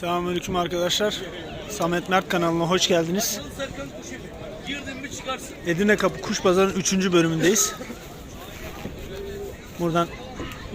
Selamünaleyküm arkadaşlar. Samet Mert kanalına hoş geldiniz. Edirne Kapı Kuş Pazarı'nın 3. bölümündeyiz. Buradan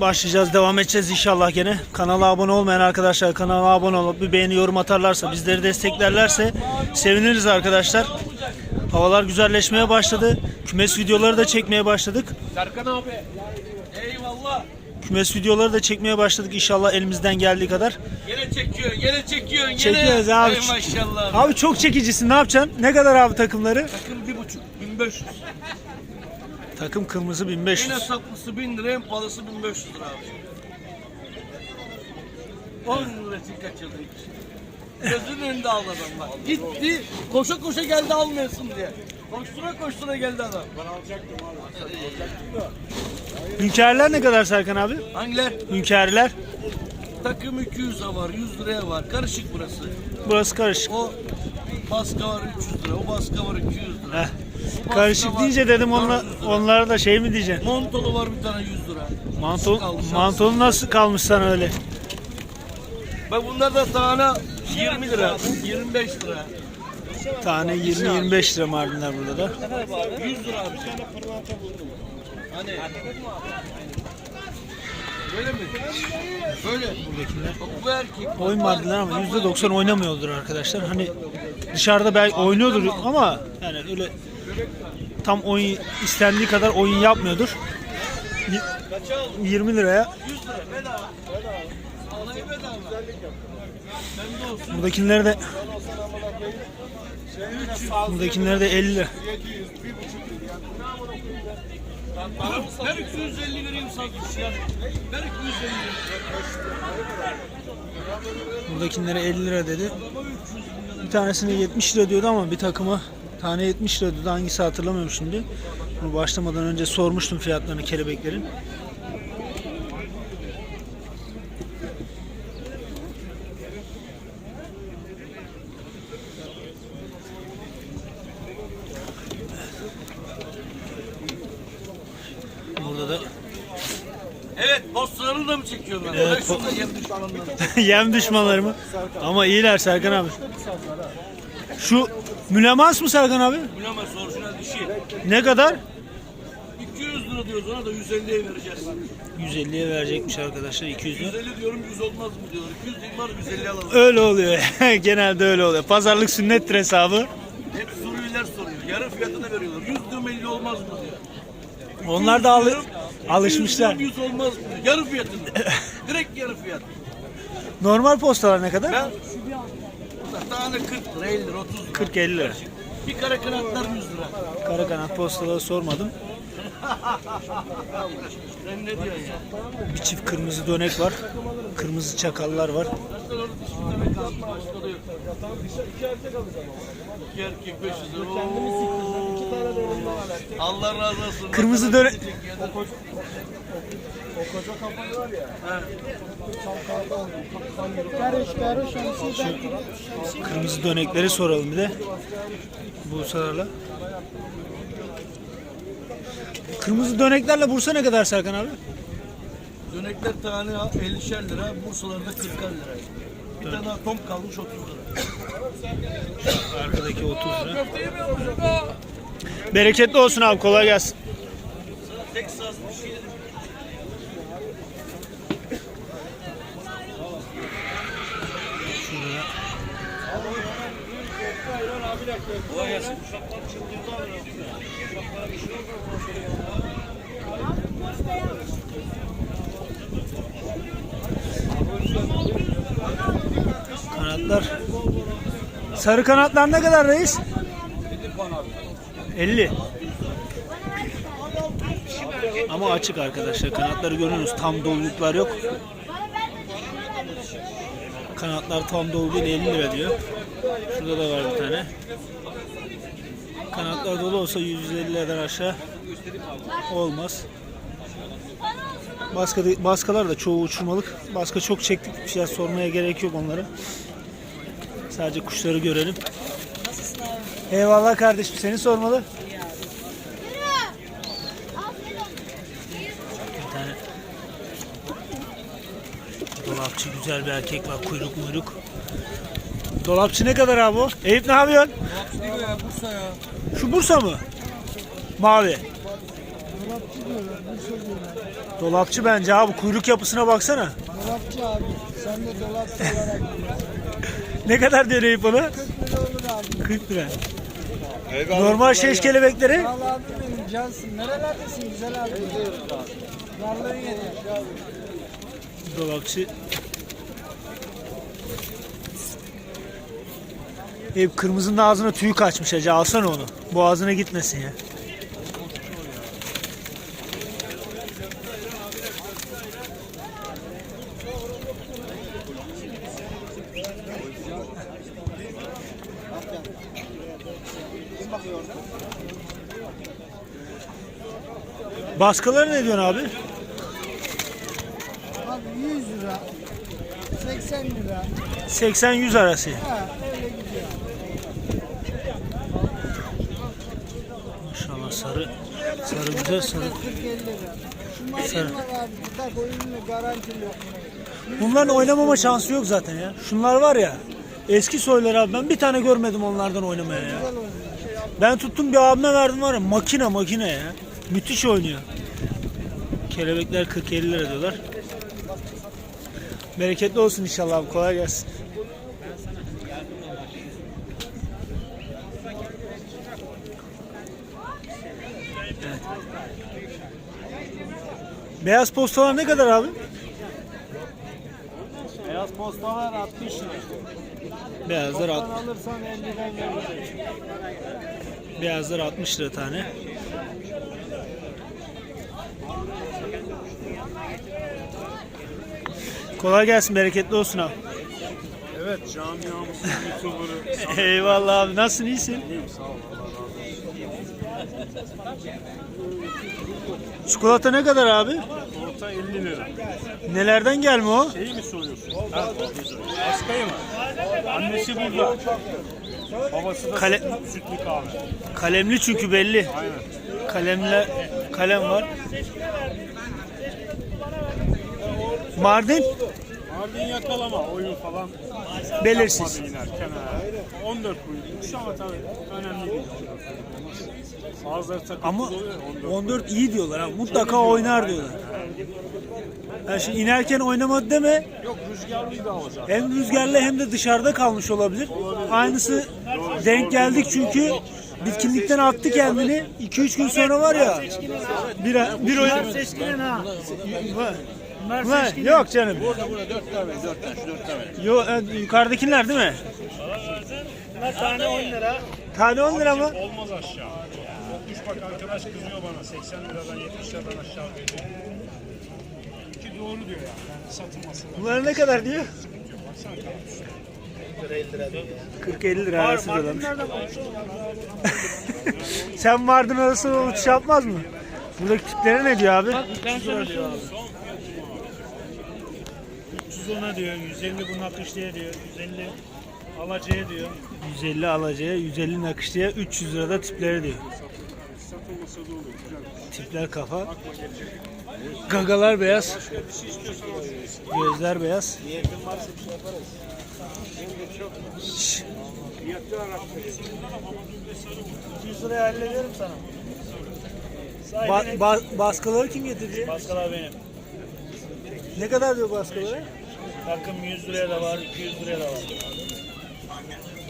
başlayacağız, devam edeceğiz inşallah gene. Kanala abone olmayan arkadaşlar kanala abone olup bir beğeni yorum atarlarsa, bizleri desteklerlerse seviniriz arkadaşlar. Havalar güzelleşmeye başladı. Kümes videoları da çekmeye başladık. Serkan abi. Kümes videoları da çekmeye başladık inşallah elimizden geldiği kadar. Gene çekiyor, gene çekiyor. Gene. Çekiyoruz abi. Ey maşallah. Abi çok çekicisin ne yapacaksın? Ne kadar abi takımları? Takım bir buçuk, 1500. Takım kırmızı En 1500. hesaplısı 1000 lira, en pahalısı 1500 lira abi. 10 lirası kaçırdı hiç. Gözünün önünde aldı adam bak. Gitti, koşa koşa geldi almayasın diye. Koştura koştura geldi adam. Hünkârlar ne kadar Serkan abi? Hangiler? Hünkârlar. Takım 200 lira var, 100 liraya var. Karışık burası. Burası karışık. O baska var 300 lira, o baska var 200 lira. Heh. Karışık deyince dedim onla, onlara da şey mi diyeceksin? Montolu var bir tane 100 lira. Manton, Kalmış mantonu nasıl kalmış sana öyle? Bak bunlar da tane 20 lira, 25 lira. Tane 20-25 lira mardinler burada da. 100 lira abi. Hani Böyle mi? Böyle. Buradakiler. Bu erkek. Oyun mardinler ama %90 oynamıyordur arkadaşlar. Hani dışarıda belki oynuyordur ama yani öyle tam oyun istendiği kadar oyun yapmıyordur. Y- 20 liraya 100 lira bedava. Alayı bedava. Sen de olsun. buradakileri de buradakileri de 50 lira. Ver 250 vereyim sanki ya. Ver 250 Buradakilere 50 lira dedi. Bir tanesine 70 lira diyordu ama bir takıma tane 70 lira diyordu. Hangisi hatırlamıyorum şimdi. Bunu başlamadan önce sormuştum fiyatlarını kelebeklerin. Burada da Evet, postlarını da mı çekiyorlar? Evet, Evet, şurada yem düşmanından. Yem düşmanları mı? Ama iyiler Serkan abi. Şu mülemans mı Serkan abi? Bilemez orijinal dişi. Ne kadar? 200 lira diyoruz ona da 150'ye vereceğiz. 150'ye verecekmiş arkadaşlar 200 lira. 150 diyorum 100 olmaz mı diyorlar. 200 değil var 150 alalım. Öyle oluyor. Genelde öyle oluyor. Pazarlık sünnettir hesabı. Hep Suriyeliler soruyor. Yarı fiyatına veriyorlar. 100 diyorum 50 olmaz mı diyor. Onlar da alı- diyorum, alışmışlar. 200 diyorum 100 olmaz. Yarı fiyatında. Direkt yarı fiyat. Normal postalar ne kadar? Ben tane 40 lira 50 lira 30 lira. 40-50 lira. Bir kare kanatlar 100 lira. Kara kanat postaları sormadım. Sen ne diyorsun ya? Bir çift kırmızı dönek var. Kırmızı çakallar var. 500 lira. Kendimi siktirdim. İki tane de elimde var. Allah razı olsun. Kırmızı dönek... Kırmızı dönekleri soralım bir de. Bursa'larla. Kırmızı döneklerle Bursa ne kadar Serkan abi? Dönekler tane 50'şer lira, Bursalarda 40'ar lira. Bir tane daha tom kalmış 30 lira. Arkadaki 30 lira. Bereketli olsun abi kolay gelsin. Texas bir şey. Şurada. Kolay gelsin. Kanatlar. Sarı kanatlar ne kadar reis? 50. Ama açık arkadaşlar. Kanatları görüyorsunuz. Tam doluluklar yok. Kanatlar tam dolu değil 50 lira diyor. Şurada da var bir tane. Kanatlar dolu olsa 150 liradan aşağı olmaz. Baska, baskalar da çoğu uçurmalık. Baska çok çektik. Bir şey sormaya gerek yok onlara. Sadece kuşları görelim. Eyvallah kardeşim. Seni sormalı. Bir tane Dolapçı güzel bir erkek var. Kuyruk muyruk. Dolapçı ne kadar abi o? Eyüp ne yapıyorsun? Bursa ya. Şu Bursa mı? Mavi. Dolapçı diyorlar, Bursa diyorlar. Dolapçı bence abi. Kuyruk yapısına baksana. Dolapçı abi. Sen de dolapçı olarak. Ne kadar diyor Eyüp ona? 40 lira olur abi. 40 lira. Normal şeş kelebekleri Al abi benim cansın. Nerelerdesin güzel abi? Varlığın yeter. dolapçı. Eyüp kırmızının ağzına tüyü kaçmış acı. Alsana onu. Boğazına gitmesin ya. Baskıları ne diyorsun abi? Abi 100 lira. 80 lira. 80-100 arası. Ha öyle gidiyor. Maşallah sarı. Sarı güzel sarı. 40 50 lira. Şu Sarı. abi. Tak oyunla garantili yok. Bunların oynamama şansı yok zaten ya. Şunlar var ya. Eski soylar abi ben bir tane görmedim onlardan oynamaya ya. Güzel oynuyor. Ben tuttum bir abime verdim var ya makine makine ya. Müthiş oynuyor. Kelebekler 40-50 lira diyorlar. Bereketli olsun inşallah abi kolay gelsin. Evet. Beyaz postalar ne kadar abi? Beyaz postalar 60 lira. Beyazlar, alt- alırsan 50'den verecek. beyazlar 60 lira tane. Kolay gelsin, bereketli olsun abi. Evet camiamızın YouTuber'ı Eyvallah abi, nasılsın, iyisin? Sanayım sağ ol. Çikolata ne kadar abi? Orta 50 lira. Nelerden gelme o? Şeyi mi soruyorsun? Ha, Askayı mı? Annesi burada. Babası da Kale- sütlü, sütlü kahve. Kalemli çünkü belli. Aynen. Kalemle kalem var. Mardin Mardin yakalama oyun falan belirsiz. ha. 14 buyurmuş ama tabii önemli değil. Bazıları takıntı Ama oluyor ya, 14. 14 iyi diyorlar ha. Mutlaka oynar diyorlar. Yani şimdi inerken oynamadı deme. Yok rüzgarlıyı da alacağım. Hem rüzgarlı hem de dışarıda kalmış olabilir. Aynısı denk geldik çünkü bitkinlikten attı kendini. 2-3 gün sonra var ya. Bir, bir oyun. Seçkinin ha. Bunlar Var, seçkinin. Yok canım. Burada burada 4 tane 4 tane şu 4 tane. Yo, e, yukarıdakiler değil mi? Bunlar tane 10 lira. Tane 10 lira mı? Olmaz aşağı. Yokmuş bak arkadaş kızıyor bana 80 liradan 70 liradan aşağı veriyor. Ki doğru diyor ya. Yani satılması. Bunlar ne kadar diyor? Baksana kanat. 40-50 lira arası diyorlarmış. Sen Mardin arası uçuş yapmaz mı? Buradaki tiplere ne diyor abi? Ben sana diyor abi. 300 ona diyor, 150 bu nakışlıya diyor, 150 alacaya diyor. 150 alacaya, 150 nakışlıya, 300 lirada tipleri diyor. Tipler kafa. Gagalar beyaz. Gözler beyaz. Şş, 200 liraya hallederim sana. Ba- ba- baskıları kim getirdi? baskalar benim. Ne kadar diyor baskıları? Takım 100 liraya da var, 200 liraya da var.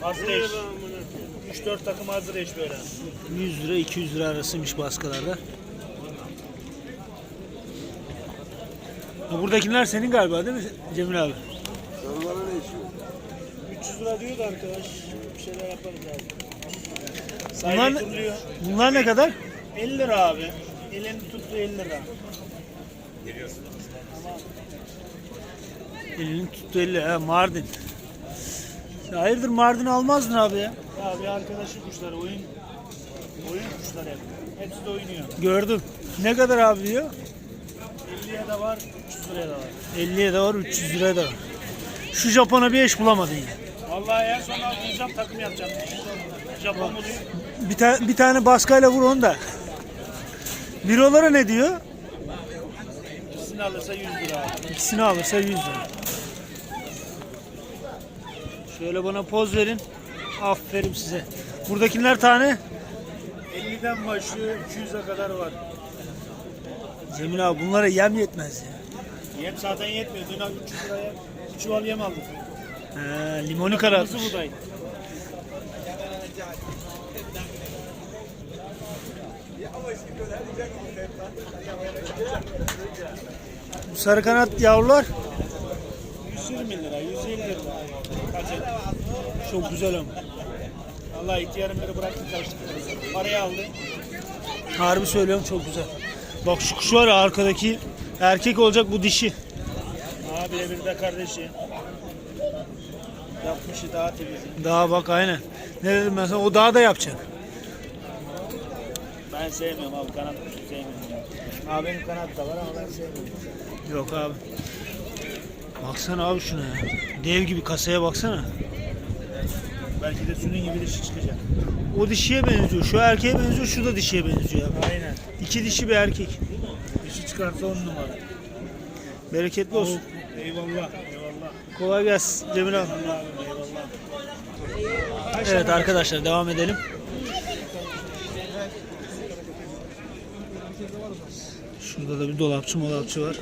Hazır eş. 3-4 takım hazır eş böyle. 100 lira 200 lira arasıymış baskılarda. Ha, buradakiler senin galiba değil mi Cemil abi? 300 lira diyor da arkadaş. Bir şeyler yaparız abi. Bunlar, ne- turluyor. bunlar ne kadar? 50 lira abi. Elini tuttu 50 lira. Elinin tuttu 50 ha Mardin. Ya hayırdır Mardin almazdın abi ya? Ya bir arkadaşı kuşları oyun oyun kuşları hep. Hepsi de oynuyor. Gördüm. Ne kadar abi diyor? 50'ye de var, 300 liraya da var. 50'ye de var 300 liraya da var. Şu Japon'a bir eş bulamadın ya. Vallahi en son alacağım takım yapacağım. Japon bulayım. Bir, ta- bir tane baskayla vur onu da. Birolara ne diyor? İkisini alırsa 100 lira. İkisini alırsa 100 lira. Şöyle bana poz verin. Aferin size. Buradakiler tane 50'den başlıyor 200'e kadar var. Cemil abi bunlara yem yetmez ya. Yem zaten yetmiyor. Dün 3 liraya 3 çuval yem aldık. He, limonu karartmış. Kırmızı buğday. Bu sarı kanat yavrular 120 lira, 150 lira. Kaçak. Çok güzel ama. Allah ihtiyarın biri bıraktı karıştırdı. Parayı aldı. Harbi söylüyorum çok güzel. Bak şu kuş var ya arkadaki erkek olacak bu dişi. Abi bir de kardeşi. Yapmışı daha temiz. Daha bak aynen. Ne dedim ben sana o daha da yapacak. Ben sevmiyorum abi kanat kuşu sevmiyorum. Abi benim kanat da var ama ben sevmiyorum. Yok abi. Baksana abi şuna ya. Dev gibi kasaya baksana. Belki de sünün gibi dişi çıkacak. O dişiye benziyor. Şu erkeğe benziyor. Şu da dişiye benziyor. Aynen. İki dişi bir erkek. Dişi çıkarsa on numara. Bereketli olsun. Eyvallah. Eyvallah. Kolay gelsin Cemil abi. Eyvallah abi, eyvallah. Evet arkadaşlar devam edelim. Şurada da bir dolapçı molapçı var.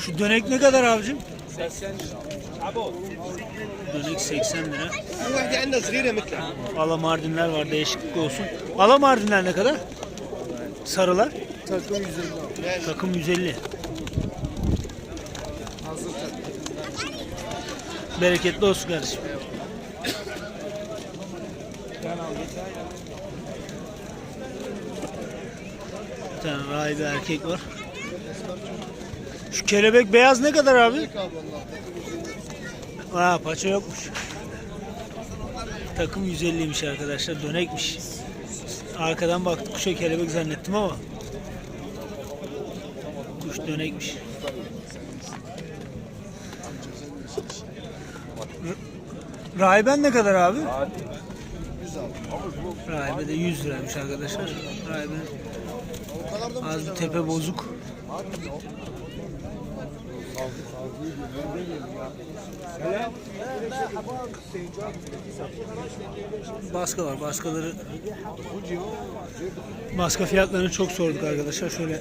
Şu dönek ne kadar abicim? 80 Dönek 80 lira. Ala mardinler var değişiklik olsun. Ala mardinler ne kadar? Sarılar? Takım 150. Takım 150. Bereketli olsun kardeşim. Bir tane rahibe erkek var. Şu kelebek beyaz ne kadar abi? Ha paça yokmuş. Takım 150'ymiş arkadaşlar. Dönekmiş. Arkadan baktık kuşa kelebek zannettim ama kuş dönekmiş. Rahiben ne kadar abi? Rahibe de 100 liraymış arkadaşlar. Rahibe az bir tepe bozuk. Baska var. Baskaları Baska fiyatlarını çok sorduk arkadaşlar. Şöyle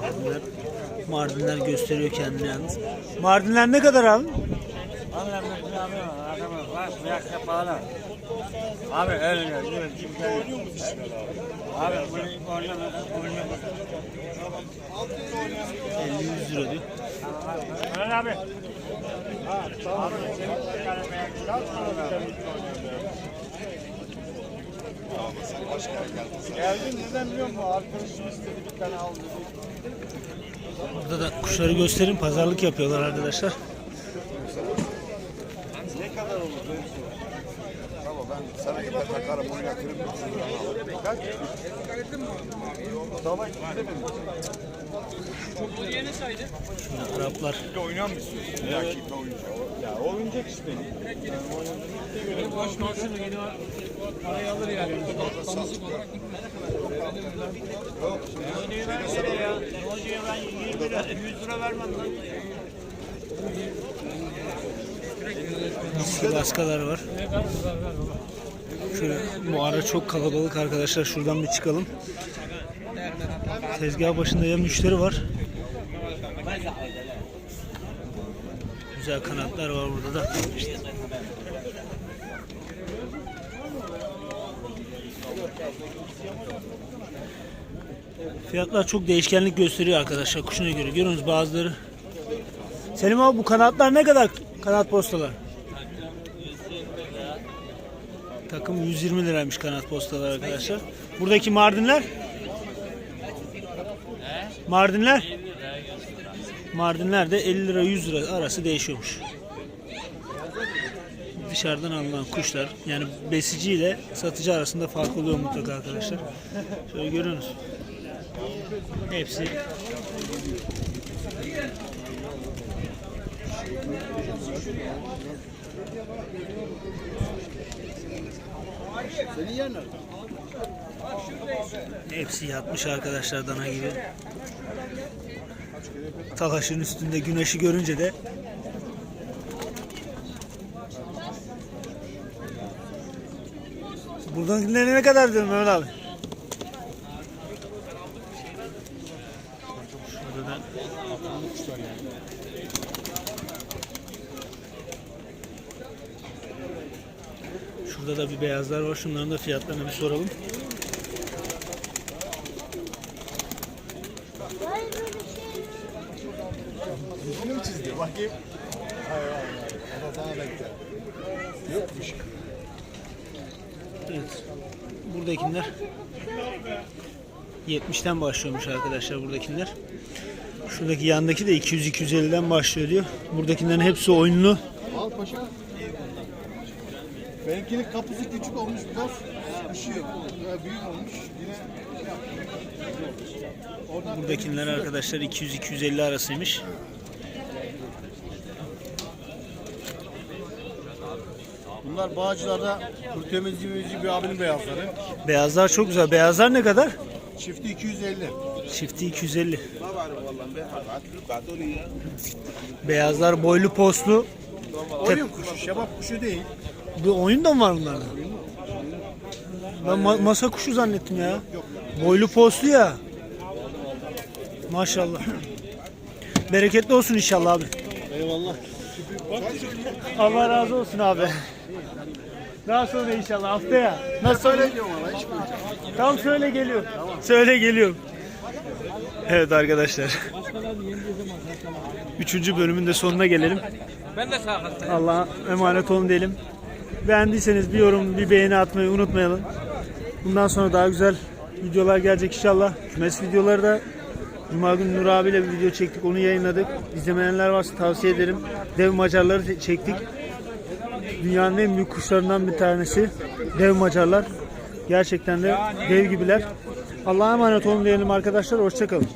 Mardinler, Mardinler gösteriyor kendini yalnız. Mardinler ne kadar abi? Abi öyle diyor. Abi bunu oynama, oynama. 50 100 lira diyor. Öyle abi. Geldim neden biliyor musun? Arkadaşım istedi bir tane aldı. Burada da kuşları gösterin. Pazarlık yapıyorlar arkadaşlar. Sana gibi takarım onu yatırım 300 lira alırım. Kaç? Dava gitti mi? Şurada Araplar. Bir oynayan mı? Ya oyuncak? Ya oyuncak işte. Dişli baskalar var. Şöyle bu ara çok kalabalık arkadaşlar. Şuradan bir çıkalım. Tezgah başında ya müşteri var. Güzel kanatlar var burada da. Fiyatlar çok değişkenlik gösteriyor arkadaşlar kuşuna göre. Görüyorsunuz bazıları. Selim abi bu kanatlar ne kadar kanat postalar? Takım 120 liraymış kanat postalar arkadaşlar. Buradaki Mardinler? Mardinler? Mardinler de 50 lira 100 lira arası değişiyormuş. Dışarıdan alınan kuşlar yani besici ile satıcı arasında fark oluyor mutlaka arkadaşlar. Şöyle görüyorsunuz. Hepsi Hepsi yatmış arkadaşlar dana gibi. Talaşın üstünde güneşi görünce de Buradan ne kadar diyorum Mehmet abi? Şurada da Şurada da bir beyazlar var. Şunların da fiyatlarını bir soralım. Bunu mu çizdi? Bakayım. Hayır hayır. O da sana bekler. Yokmuş. Evet. Buradakiler 70'ten başlıyormuş arkadaşlar buradakiler. Şuradaki yandaki de 200-250'den başlıyor diyor. Buradakilerin hepsi oyunlu. Al paşa. Benimkinin kapısı küçük olmuş biraz. Üşüyor. Ya büyük olmuş. Yine Buradakiler arkadaşlar 200-250 arasıymış. Bunlar Bağcılar'da kuru temizleyici bir abinin beyazları. Beyazlar çok güzel. Beyazlar ne kadar? Çifti 250. Çifti 250. Beyazlar boylu postlu. Oyun kuşu, şebap kuşu değil. Bir oyun da mı var bunlarda? Ben ma- masa kuşu zannettim ya. Boylu postlu ya. Maşallah. Bereketli olsun inşallah abi. Eyvallah. Allah razı olsun abi. Daha sonra inşallah haftaya. Nasıl söyle? Tam söyle geliyor. Söyle geliyorum. Evet arkadaşlar. Üçüncü bölümün de sonuna gelelim. Allah'a emanet olun diyelim. Beğendiyseniz bir yorum, bir beğeni atmayı unutmayalım. Bundan sonra daha güzel videolar gelecek inşallah. Kümes videoları da Cuma günü Nur abiyle bir video çektik. Onu yayınladık. İzlemeyenler varsa tavsiye ederim. Dev macarları çektik. Dünyanın en büyük kuşlarından bir tanesi. Dev macarlar. Gerçekten de dev gibiler. Allah'a emanet olun diyelim arkadaşlar. Hoşçakalın.